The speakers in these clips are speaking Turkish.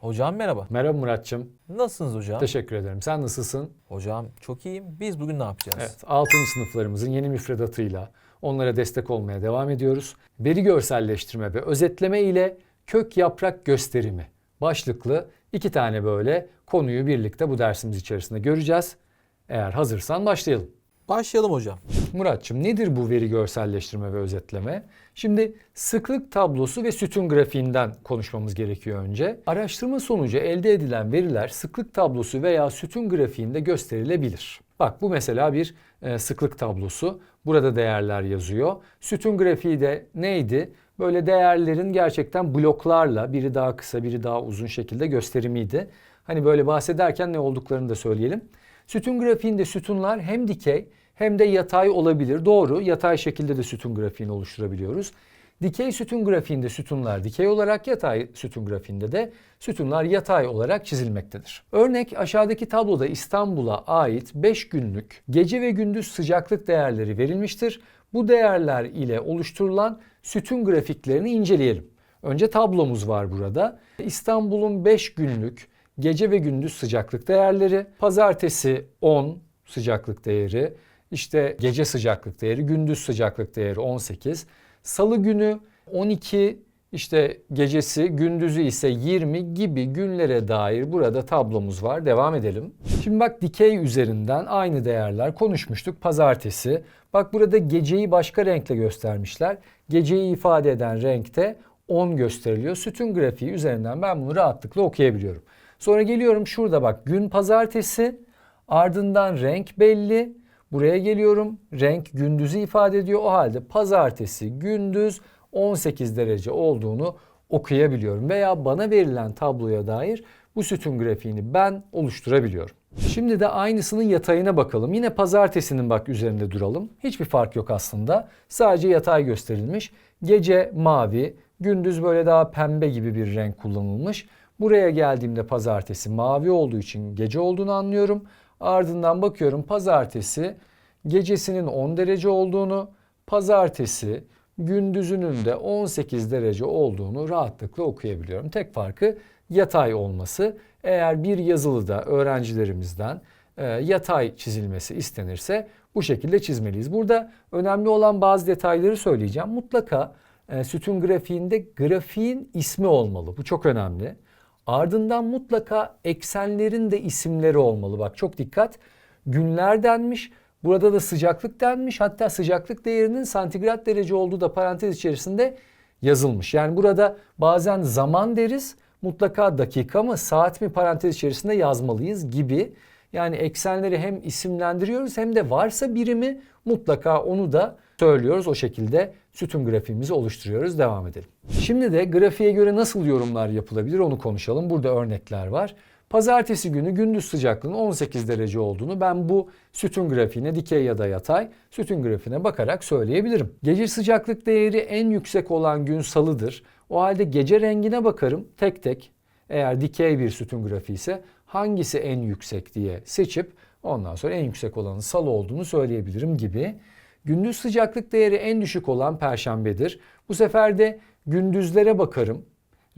Hocam merhaba. Merhaba Muratçım. Nasılsınız hocam? Teşekkür ederim. Sen nasılsın? Hocam çok iyiyim. Biz bugün ne yapacağız? Evet, 6. sınıflarımızın yeni müfredatıyla onlara destek olmaya devam ediyoruz. Veri görselleştirme ve özetleme ile kök yaprak gösterimi başlıklı iki tane böyle konuyu birlikte bu dersimiz içerisinde göreceğiz. Eğer hazırsan başlayalım. Başlayalım hocam. Muratçım nedir bu veri görselleştirme ve özetleme? Şimdi sıklık tablosu ve sütun grafiğinden konuşmamız gerekiyor önce. Araştırma sonucu elde edilen veriler sıklık tablosu veya sütun grafiğinde gösterilebilir. Bak bu mesela bir e, sıklık tablosu. Burada değerler yazıyor. Sütun grafiği de neydi? Böyle değerlerin gerçekten bloklarla biri daha kısa biri daha uzun şekilde gösterimiydi. Hani böyle bahsederken ne olduklarını da söyleyelim. Sütun grafiğinde sütunlar hem dikey hem de yatay olabilir. Doğru, yatay şekilde de sütun grafiğini oluşturabiliyoruz. Dikey sütun grafiğinde sütunlar dikey olarak, yatay sütun grafiğinde de sütunlar yatay olarak çizilmektedir. Örnek aşağıdaki tabloda İstanbul'a ait 5 günlük gece ve gündüz sıcaklık değerleri verilmiştir. Bu değerler ile oluşturulan sütun grafiklerini inceleyelim. Önce tablomuz var burada. İstanbul'un 5 günlük gece ve gündüz sıcaklık değerleri, pazartesi 10 sıcaklık değeri, işte gece sıcaklık değeri, gündüz sıcaklık değeri 18. Salı günü 12 işte gecesi, gündüzü ise 20 gibi günlere dair burada tablomuz var. Devam edelim. Şimdi bak dikey üzerinden aynı değerler konuşmuştuk. Pazartesi. Bak burada geceyi başka renkle göstermişler. Geceyi ifade eden renkte 10 gösteriliyor. Sütun grafiği üzerinden ben bunu rahatlıkla okuyabiliyorum. Sonra geliyorum şurada bak gün pazartesi ardından renk belli. Buraya geliyorum renk gündüzü ifade ediyor. O halde pazartesi gündüz 18 derece olduğunu okuyabiliyorum. Veya bana verilen tabloya dair bu sütun grafiğini ben oluşturabiliyorum. Şimdi de aynısının yatayına bakalım. Yine pazartesinin bak üzerinde duralım. Hiçbir fark yok aslında. Sadece yatay gösterilmiş. Gece mavi, gündüz böyle daha pembe gibi bir renk kullanılmış. Buraya geldiğimde pazartesi mavi olduğu için gece olduğunu anlıyorum. Ardından bakıyorum pazartesi gecesinin 10 derece olduğunu, pazartesi gündüzünün de 18 derece olduğunu rahatlıkla okuyabiliyorum. Tek farkı yatay olması. Eğer bir yazılıda öğrencilerimizden e, yatay çizilmesi istenirse bu şekilde çizmeliyiz. Burada önemli olan bazı detayları söyleyeceğim. Mutlaka e, sütun grafiğinde grafiğin ismi olmalı. Bu çok önemli. Ardından mutlaka eksenlerin de isimleri olmalı. Bak çok dikkat. Günler denmiş. Burada da sıcaklık denmiş. Hatta sıcaklık değerinin santigrat derece olduğu da parantez içerisinde yazılmış. Yani burada bazen zaman deriz. Mutlaka dakika mı saat mi parantez içerisinde yazmalıyız gibi. Yani eksenleri hem isimlendiriyoruz hem de varsa birimi mutlaka onu da söylüyoruz. O şekilde sütun grafiğimizi oluşturuyoruz. Devam edelim. Şimdi de grafiğe göre nasıl yorumlar yapılabilir onu konuşalım. Burada örnekler var. Pazartesi günü gündüz sıcaklığının 18 derece olduğunu ben bu sütun grafiğine dikey ya da yatay sütun grafiğine bakarak söyleyebilirim. Gece sıcaklık değeri en yüksek olan gün salıdır. O halde gece rengine bakarım tek tek. Eğer dikey bir sütun grafiği ise hangisi en yüksek diye seçip ondan sonra en yüksek olanın salı olduğunu söyleyebilirim gibi. Gündüz sıcaklık değeri en düşük olan perşembedir. Bu sefer de gündüzlere bakarım.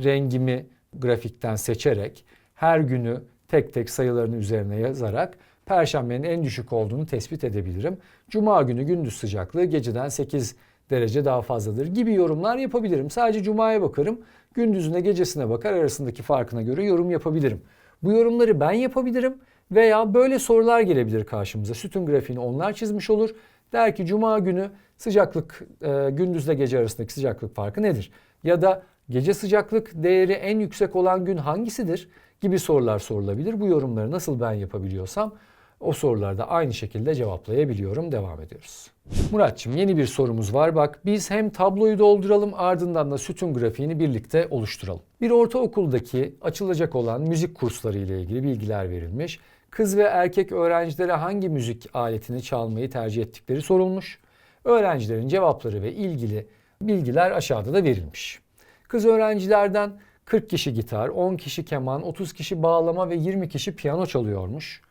Rengimi grafikten seçerek her günü tek tek sayılarını üzerine yazarak perşembenin en düşük olduğunu tespit edebilirim. Cuma günü gündüz sıcaklığı geceden 8 derece daha fazladır gibi yorumlar yapabilirim. Sadece cumaya bakarım. Gündüzüne gecesine bakar arasındaki farkına göre yorum yapabilirim. Bu yorumları ben yapabilirim veya böyle sorular gelebilir karşımıza. Sütun grafiğini onlar çizmiş olur. Der ki cuma günü sıcaklık e, gündüzle gece arasındaki sıcaklık farkı nedir? Ya da gece sıcaklık değeri en yüksek olan gün hangisidir? Gibi sorular sorulabilir. Bu yorumları nasıl ben yapabiliyorsam o sorularda aynı şekilde cevaplayabiliyorum. Devam ediyoruz. Muratçım yeni bir sorumuz var. Bak biz hem tabloyu dolduralım ardından da sütun grafiğini birlikte oluşturalım. Bir ortaokuldaki açılacak olan müzik kursları ile ilgili bilgiler verilmiş. Kız ve erkek öğrencilere hangi müzik aletini çalmayı tercih ettikleri sorulmuş. Öğrencilerin cevapları ve ilgili bilgiler aşağıda da verilmiş. Kız öğrencilerden 40 kişi gitar, 10 kişi keman, 30 kişi bağlama ve 20 kişi piyano çalıyormuş.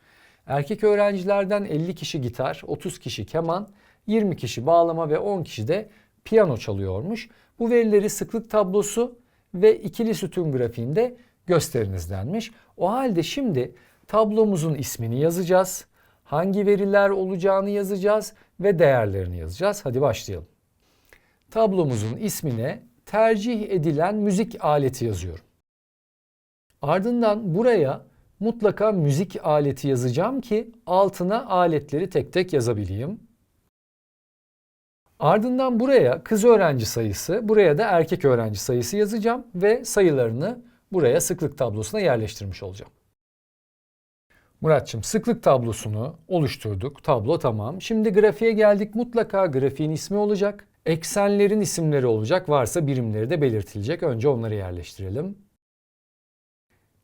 Erkek öğrencilerden 50 kişi gitar, 30 kişi keman, 20 kişi bağlama ve 10 kişi de piyano çalıyormuş. Bu verileri sıklık tablosu ve ikili sütun grafiğinde gösteriniz denmiş. O halde şimdi tablomuzun ismini yazacağız. Hangi veriler olacağını yazacağız ve değerlerini yazacağız. Hadi başlayalım. Tablomuzun ismine tercih edilen müzik aleti yazıyorum. Ardından buraya mutlaka müzik aleti yazacağım ki altına aletleri tek tek yazabileyim. Ardından buraya kız öğrenci sayısı, buraya da erkek öğrenci sayısı yazacağım ve sayılarını buraya sıklık tablosuna yerleştirmiş olacağım. Muratçım sıklık tablosunu oluşturduk. Tablo tamam. Şimdi grafiğe geldik. Mutlaka grafiğin ismi olacak. Eksenlerin isimleri olacak. Varsa birimleri de belirtilecek. Önce onları yerleştirelim.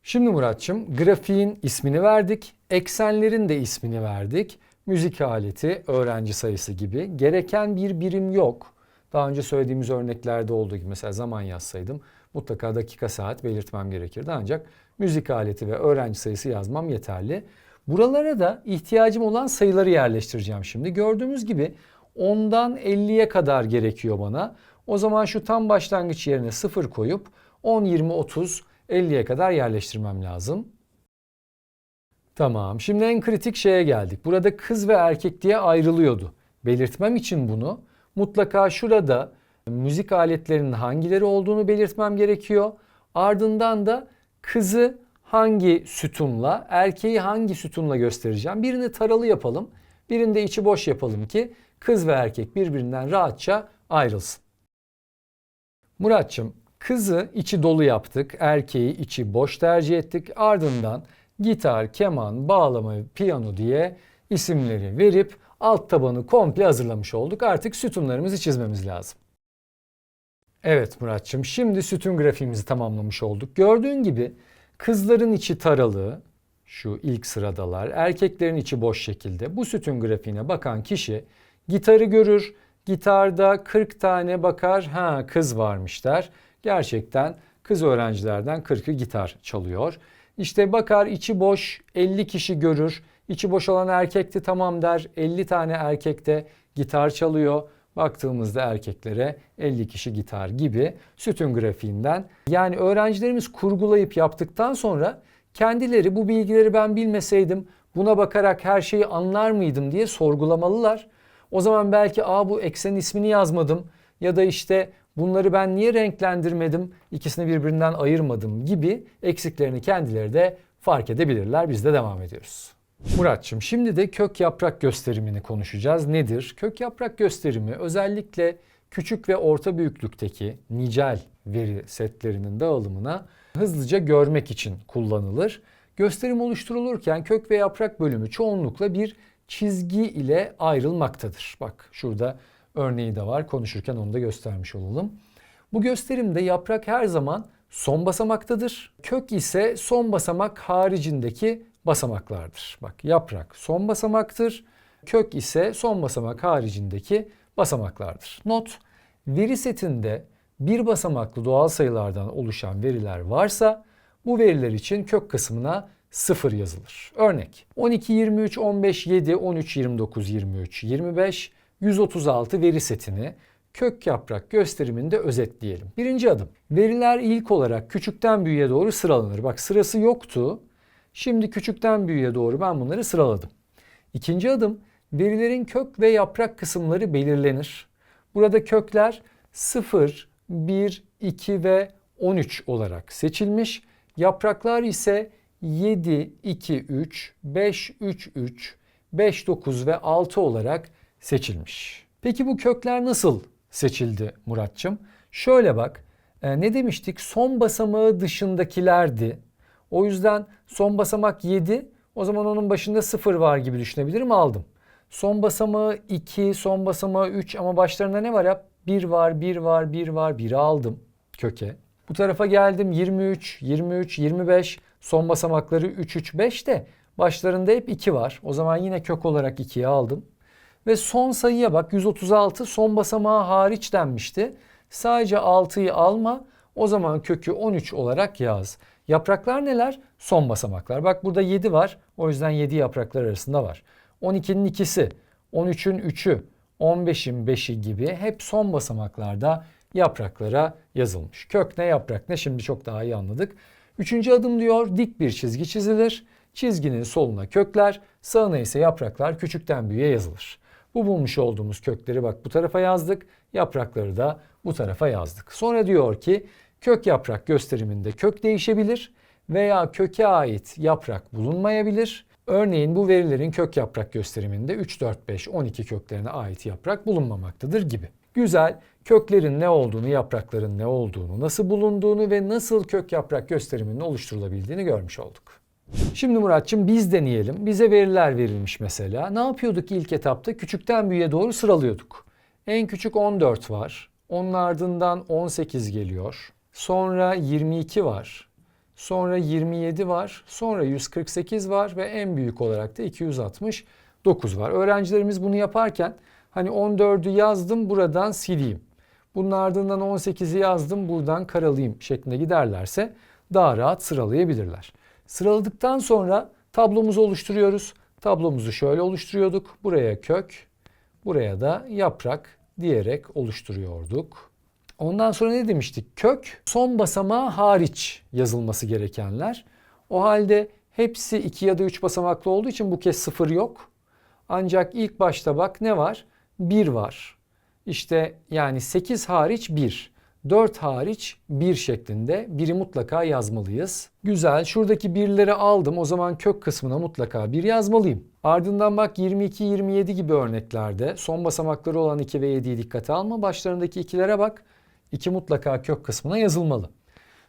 Şimdi Muratçım grafiğin ismini verdik. Eksenlerin de ismini verdik. Müzik aleti, öğrenci sayısı gibi. Gereken bir birim yok. Daha önce söylediğimiz örneklerde olduğu gibi mesela zaman yazsaydım mutlaka dakika saat belirtmem gerekirdi. Ancak müzik aleti ve öğrenci sayısı yazmam yeterli. Buralara da ihtiyacım olan sayıları yerleştireceğim şimdi. Gördüğümüz gibi 10'dan 50'ye kadar gerekiyor bana. O zaman şu tam başlangıç yerine 0 koyup 10, 20, 30, 50'ye kadar yerleştirmem lazım. Tamam. Şimdi en kritik şeye geldik. Burada kız ve erkek diye ayrılıyordu. Belirtmem için bunu mutlaka şurada müzik aletlerinin hangileri olduğunu belirtmem gerekiyor. Ardından da kızı hangi sütunla, erkeği hangi sütunla göstereceğim. Birini taralı yapalım, birini de içi boş yapalım ki kız ve erkek birbirinden rahatça ayrılsın. Muratçım, kızı içi dolu yaptık, erkeği içi boş tercih ettik. Ardından gitar, keman, bağlama, piyano diye isimleri verip alt tabanı komple hazırlamış olduk. Artık sütunlarımızı çizmemiz lazım. Evet Muratçım şimdi sütun grafiğimizi tamamlamış olduk. Gördüğün gibi kızların içi taralı şu ilk sıradalar erkeklerin içi boş şekilde bu sütun grafiğine bakan kişi gitarı görür. Gitarda 40 tane bakar ha kız varmış der. Gerçekten kız öğrencilerden 40'ı gitar çalıyor. İşte bakar içi boş 50 kişi görür. İçi boş olan erkekti tamam der. 50 tane erkek de gitar çalıyor. Baktığımızda erkeklere 50 kişi gitar gibi sütun grafiğinden. Yani öğrencilerimiz kurgulayıp yaptıktan sonra kendileri bu bilgileri ben bilmeseydim buna bakarak her şeyi anlar mıydım diye sorgulamalılar. O zaman belki aa bu eksenin ismini yazmadım ya da işte bunları ben niye renklendirmedim, ikisini birbirinden ayırmadım gibi eksiklerini kendileri de fark edebilirler. Biz de devam ediyoruz. Muratçım şimdi de kök yaprak gösterimini konuşacağız. Nedir? Kök yaprak gösterimi özellikle küçük ve orta büyüklükteki nicel veri setlerinin dağılımına hızlıca görmek için kullanılır. Gösterim oluşturulurken kök ve yaprak bölümü çoğunlukla bir çizgi ile ayrılmaktadır. Bak şurada örneği de var. Konuşurken onu da göstermiş olalım. Bu gösterimde yaprak her zaman son basamaktadır. Kök ise son basamak haricindeki basamaklardır. Bak yaprak son basamaktır. Kök ise son basamak haricindeki basamaklardır. Not, veri setinde bir basamaklı doğal sayılardan oluşan veriler varsa bu veriler için kök kısmına 0 yazılır. Örnek 12, 23, 15, 7, 13, 29, 23, 25, 136 veri setini kök yaprak gösteriminde özetleyelim. Birinci adım. Veriler ilk olarak küçükten büyüğe doğru sıralanır. Bak sırası yoktu. Şimdi küçükten büyüğe doğru ben bunları sıraladım. İkinci adım verilerin kök ve yaprak kısımları belirlenir. Burada kökler 0, 1, 2 ve 13 olarak seçilmiş. Yapraklar ise 7, 2, 3, 5, 3, 3, 5, 9 ve 6 olarak seçilmiş. Peki bu kökler nasıl seçildi Muratçım? Şöyle bak e, ne demiştik son basamağı dışındakilerdi. O yüzden son basamak 7 o zaman onun başında 0 var gibi düşünebilirim aldım. Son basamağı 2, son basamağı 3 ama başlarında ne var ya? 1 var, 1 var, 1 var, 1'i aldım köke. Bu tarafa geldim 23, 23, 25 son basamakları 3, 3, 5 de başlarında hep 2 var. O zaman yine kök olarak 2'yi aldım. Ve son sayıya bak 136 son basamağı hariç denmişti. Sadece 6'yı alma o zaman kökü 13 olarak yaz. Yapraklar neler? Son basamaklar. Bak burada 7 var. O yüzden 7 yapraklar arasında var. 12'nin ikisi, 13'ün 3'ü, 15'in 5'i gibi hep son basamaklarda yapraklara yazılmış. Kök ne yaprak ne şimdi çok daha iyi anladık. Üçüncü adım diyor dik bir çizgi çizilir. Çizginin soluna kökler, sağına ise yapraklar küçükten büyüğe yazılır. Bu bulmuş olduğumuz kökleri bak bu tarafa yazdık, yaprakları da bu tarafa yazdık. Sonra diyor ki kök yaprak gösteriminde kök değişebilir veya köke ait yaprak bulunmayabilir. Örneğin bu verilerin kök yaprak gösteriminde 3, 4, 5, 12 köklerine ait yaprak bulunmamaktadır gibi. Güzel, köklerin ne olduğunu, yaprakların ne olduğunu, nasıl bulunduğunu ve nasıl kök yaprak gösteriminin oluşturulabildiğini görmüş olduk. Şimdi Muratçım biz deneyelim. Bize veriler verilmiş mesela. Ne yapıyorduk ilk etapta? Küçükten büyüğe doğru sıralıyorduk. En küçük 14 var. Onun ardından 18 geliyor. Sonra 22 var. Sonra 27 var. Sonra 148 var ve en büyük olarak da 269 var. Öğrencilerimiz bunu yaparken hani 14'ü yazdım buradan sileyim. Bunun ardından 18'i yazdım buradan karalayayım şeklinde giderlerse daha rahat sıralayabilirler. Sıraladıktan sonra tablomuzu oluşturuyoruz. Tablomuzu şöyle oluşturuyorduk. Buraya kök, buraya da yaprak diyerek oluşturuyorduk. Ondan sonra ne demiştik? Kök son basamağı hariç yazılması gerekenler. O halde hepsi 2 ya da 3 basamaklı olduğu için bu kez sıfır yok. Ancak ilk başta bak ne var? 1 var. İşte yani 8 hariç 1. 4 hariç 1 şeklinde biri mutlaka yazmalıyız. Güzel. Şuradaki birleri aldım. O zaman kök kısmına mutlaka bir yazmalıyım. Ardından bak 22, 27 gibi örneklerde son basamakları olan 2 ve 7'yi dikkate alma. Başlarındaki ikilere bak. 2 mutlaka kök kısmına yazılmalı.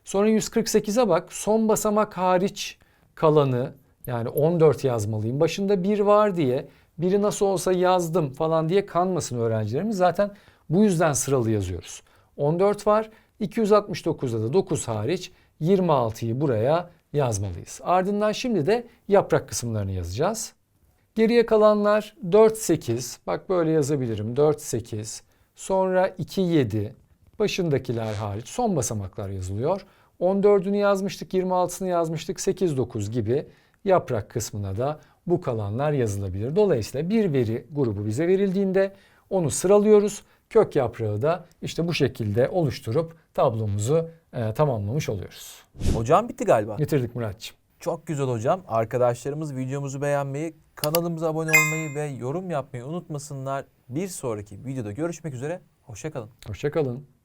Sonra 148'e bak. Son basamak hariç kalanı yani 14 yazmalıyım. Başında 1 var diye biri nasıl olsa yazdım falan diye kanmasın öğrencilerimiz. Zaten bu yüzden sıralı yazıyoruz. 14 var. 269'da da 9 hariç 26'yı buraya yazmalıyız. Ardından şimdi de yaprak kısımlarını yazacağız. Geriye kalanlar 4 8. Bak böyle yazabilirim. 4 8. Sonra 2 7. Başındakiler hariç son basamaklar yazılıyor. 14'ünü yazmıştık, 26'sını yazmıştık, 8 9 gibi yaprak kısmına da bu kalanlar yazılabilir. Dolayısıyla bir veri grubu bize verildiğinde onu sıralıyoruz. Kök yaprağı da işte bu şekilde oluşturup tablomuzu e, tamamlamış oluyoruz. Hocam bitti galiba. Getirdik Muratçım. Çok güzel hocam. Arkadaşlarımız videomuzu beğenmeyi, kanalımıza abone olmayı ve yorum yapmayı unutmasınlar. Bir sonraki videoda görüşmek üzere. Hoşçakalın. Hoşçakalın.